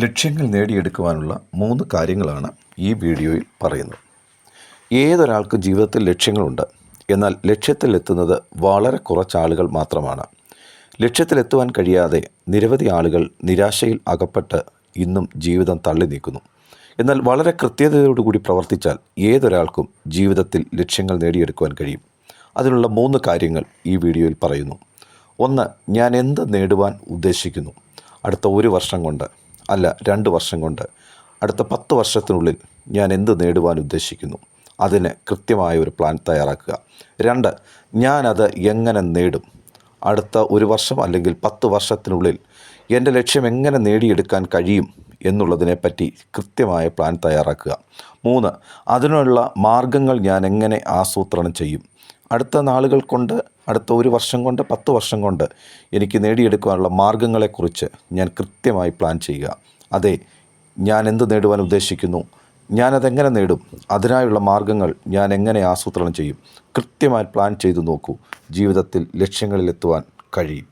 ലക്ഷ്യങ്ങൾ നേടിയെടുക്കുവാനുള്ള മൂന്ന് കാര്യങ്ങളാണ് ഈ വീഡിയോയിൽ പറയുന്നത്. ഏതൊരാൾക്കും ജീവിതത്തിൽ ലക്ഷ്യങ്ങളുണ്ട്? എന്നാൽ ലക്ഷ്യത്തിലെത്തുന്നത് വളരെ കുറച്ച് ആളുകൾ മാത്രമാണ്. ലക്ഷ്യത്തിലെത്തുവാൻ കഴിയാതെ നിരവധി ആളുകൾ നിരാശയിൽ അകപ്പെട്ട് ഇന്നും ജീവിതം തള്ളി നീക്കുന്നു. എന്നാൽ വളരെ കൃത്യതയോടുകൂടി പ്രവർത്തിച്ചാൽ ഏതൊരാൾക്കും ജീവിതത്തിൽ ലക്ഷ്യങ്ങൾ നേടിയെടുക്കുവാൻ കഴിയും. അതിനുള്ള മൂന്ന് കാര്യങ്ങൾ ഈ വീഡിയോയിൽ പറയുന്നു. ഒന്ന് ഞാൻ എന്ത് നേടുവാൻ ഉദ്ദേശിക്കുന്നു? അടുത്ത ഒരു വർഷം കൊണ്ട് അല്ല രണ്ട് വർഷം കൊണ്ട്. അടുത്ത പത്ത് വർഷത്തിനുള്ളിൽ ഞാൻ എന്ത് നേടുവാൻ ഉദ്ദേശിക്കുന്നു? അതിന് കൃത്യമായ ഒരു പ്ലാൻ തയ്യാറാക്കുക. രണ്ട് ഞാനത് എങ്ങനെ നേടും? അടുത്ത ഒരു വർഷം അല്ലെങ്കിൽ പത്ത് വർഷത്തിനുള്ളിൽ എന്റെ ലക്ഷ്യം എങ്ങനെ നേടിയെടുക്കാൻ കഴിയും എന്നുള്ളതിനെപ്പറ്റി കൃത്യമായ പ്ലാൻ തയ്യാറാക്കുക. മൂന്ന് അതിനുള്ള മാർഗങ്ങൾ ഞാൻ എങ്ങനെ ആസൂത്രണം ചെയ്യും? അടുത്ത നാളുകൾ കൊണ്ട് അടുത്ത ഒരു വർഷം കൊണ്ട് പത്ത് വർഷം കൊണ്ട് എനിക്ക് നേടിയെടുക്കുവാനുള്ള മാർഗങ്ങളെക്കുറിച്ച് ഞാൻ കൃത്യമായി പ്ലാൻ ചെയ്യുക. അതെ ഞാൻ എന്ത് നേടുവാൻ ഉദ്ദേശിക്കുന്നു? ഞാനതെങ്ങനെ നേടും? അതിനായുള്ള മാർഗങ്ങൾ ഞാൻ എങ്ങനെ ആസൂത്രണം ചെയ്യും? കൃത്യമായി പ്ലാൻ ചെയ്തു നോക്കൂ. ജീവിതത്തിൽ ലക്ഷ്യങ്ങളിലെത്തുവാൻ കഴിയും.